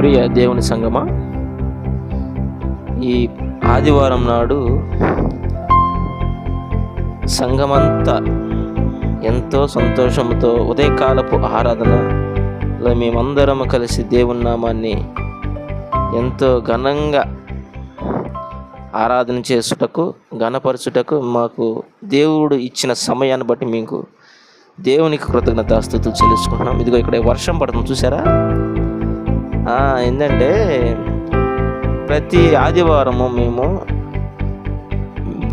ప్రియ దేవుని సంగమా? ఈ ఆదివారం నాడు సంఘమంతా ఎంతో సంతోషంతో ఉదయకాలపు ఆరాధనలో మేమందరం కలిసి దేవుని నామాన్ని ఎంతో ఘనంగా ఆరాధన చేసుటకు ఘనపరచుటకు మాకు దేవుడు ఇచ్చిన సమయాన్ని బట్టి మీకు దేవునికి కృతజ్ఞత కృతజ్ఞతాస్థుతులు చెల్లించుకుంటున్నాం. ఇదిగో ఇక్కడ వర్షం పడుతుంది చూసారా ఏంటంటే ప్రతి ఆదివారము మేము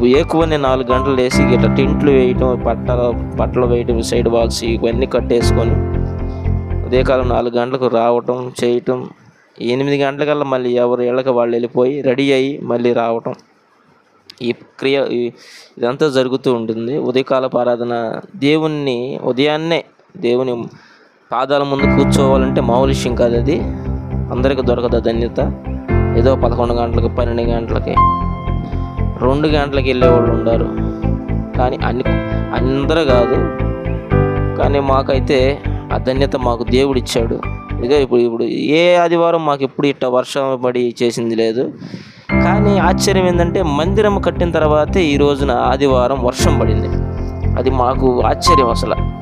ఏకువని నాలుగు గంటలు వేసి ఇట్లా టింట్లు వేయటం పట్టలు బట్టలు వేయటం సైడ్ వాల్స్ ఇవన్నీ కట్టేసుకొని ఉదయకాలం నాలుగు గంటలకు రావటం చేయటం. ఎనిమిది గంటలకల్లా మళ్ళీ ఎవరు ఇళ్ళకి వాళ్ళు వెళ్ళిపోయి రెడీ అయ్యి మళ్ళీ రావటం. ఈ క్రియ ఇదంతా జరుగుతూ ఉంటుంది. ఉదయకాల ఆరాధన దేవుణ్ణి ఉదయాన్నే దేవుని పాదాల ముందు కూర్చోవాలంటే మామూలు విషయం కాదు అది. అందరికీ దొరకదు ధన్యత. ఏదో పదకొండు గంటలకు పన్నెండు గంటలకి రెండు గంటలకు వెళ్ళేవాళ్ళు ఉండారు. కానీ అన్ని అందరూ కాదు. కానీ మాకైతే ఆ ధన్యత మాకు దేవుడు ఇచ్చాడు. ఇదిగో ఇప్పుడు ఇప్పుడు ఏ ఆదివారం మాకు ఎప్పుడు ఇట్ట వర్షం పడి చేసింది లేదు. కానీ ఆశ్చర్యం ఏంటంటే మందిరం కట్టిన తర్వాతే ఈ రోజున ఆదివారం వర్షం పడింది. అది మాకు ఆశ్చర్యం అసలు.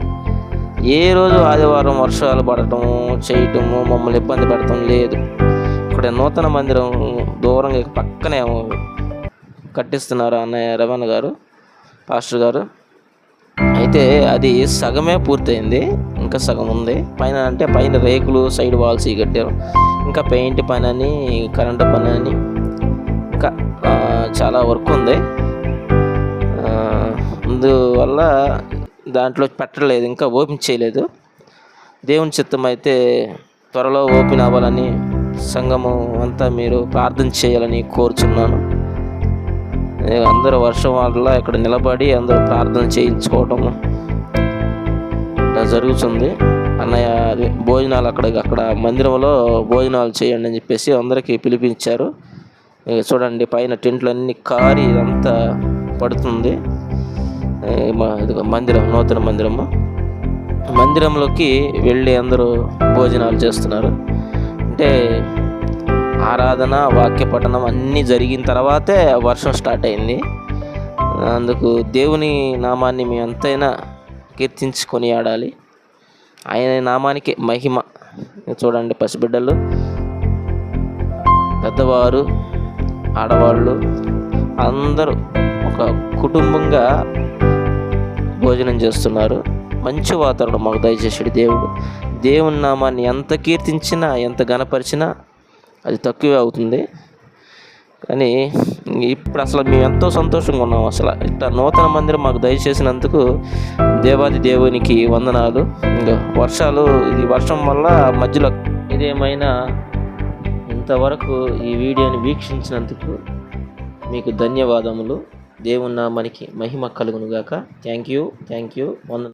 ఏ రోజు ఆదివారం వర్షాలు పడటం చేయటము మమ్మల్ని ఇబ్బంది పడటం లేదు. ఇక్కడ నూతన మందిరం దూరంగా పక్కనే కట్టిస్తున్నారు అన్నయ్య రమణ గారు పాస్టర్ గారు. అయితే అది సగమే పూర్తయింది ఇంకా సగం ఉంది. పైన అంటే పైన రేకులు సైడ్ వాల్స్ కట్టారు. ఇంకా పెయింట్ పని అని కరెంటు పని అని ఇంకా చాలా వర్క్ ఉంది. అందువల్ల దాంట్లో పెట్టలేదు ఇంకా ఓపెన్ చేయలేదు. దేవుని చిత్తం అయితే త్వరలో ఓపెన్ అవ్వాలని సంఘము అంతా మీరు ప్రార్థన చేయాలని కోరుచున్నాను. అందరూ వర్షం వల్ల ఇక్కడ నిలబడి అందరూ ప్రార్థన చేయించుకోవటం ఇలా జరుగుతుంది. అన్నయ్య భోజనాలు అక్కడ అక్కడ మందిరంలో భోజనాలు చేయండి అని చెప్పేసి అందరికీ పిలిపించారు. చూడండి పైన టెంట్లు అన్ని కారి ఇదంతా పడుతుంది. మందిరం నూతన మందిరము మందిరంలోకి వెళ్ళి అందరూ భోజనాలు చేస్తున్నారు. అంటే ఆరాధన వాక్య పఠనం అన్నీ జరిగిన తర్వాతే వర్షం స్టార్ట్ అయింది. అందుకు దేవుని నామాన్ని మేము ఎంతైనా కీర్తించుకొని ఆడాలి. ఆయన నామానికి మహిమ. చూడండి పసిబిడ్డలు. పెద్దవారు ఆడవాళ్ళు అందరూ ఒక కుటుంబంగా భోజనం చేస్తున్నారు. మంచి వాతావరణం మాకు దయచేసాడు దేవుడు. దేవుని నామాన్ని ఎంత కీర్తించినా ఎంత గనపరిచినా అది తక్కువే అవుతుంది. కానీ ఇప్పుడు అసలు మేము ఎంతో సంతోషంగా ఉన్నాం అసలు. ఇట్లా నూతన మందిరం మాకు దయచేసినందుకు దేవాది దేవునికి వందనాలు. ఇంకా వర్షాలు ఇది వర్షం వల్ల మధ్యలో ఇదేమైనా ఇంతవరకు ఈ వీడియోని వీక్షించినందుకు మీకు ధన్యవాదములు. దేవుని నామానికి మహిమ కలుగునుగాక. థ్యాంక్ యూ థ్యాంక్ యూ వంద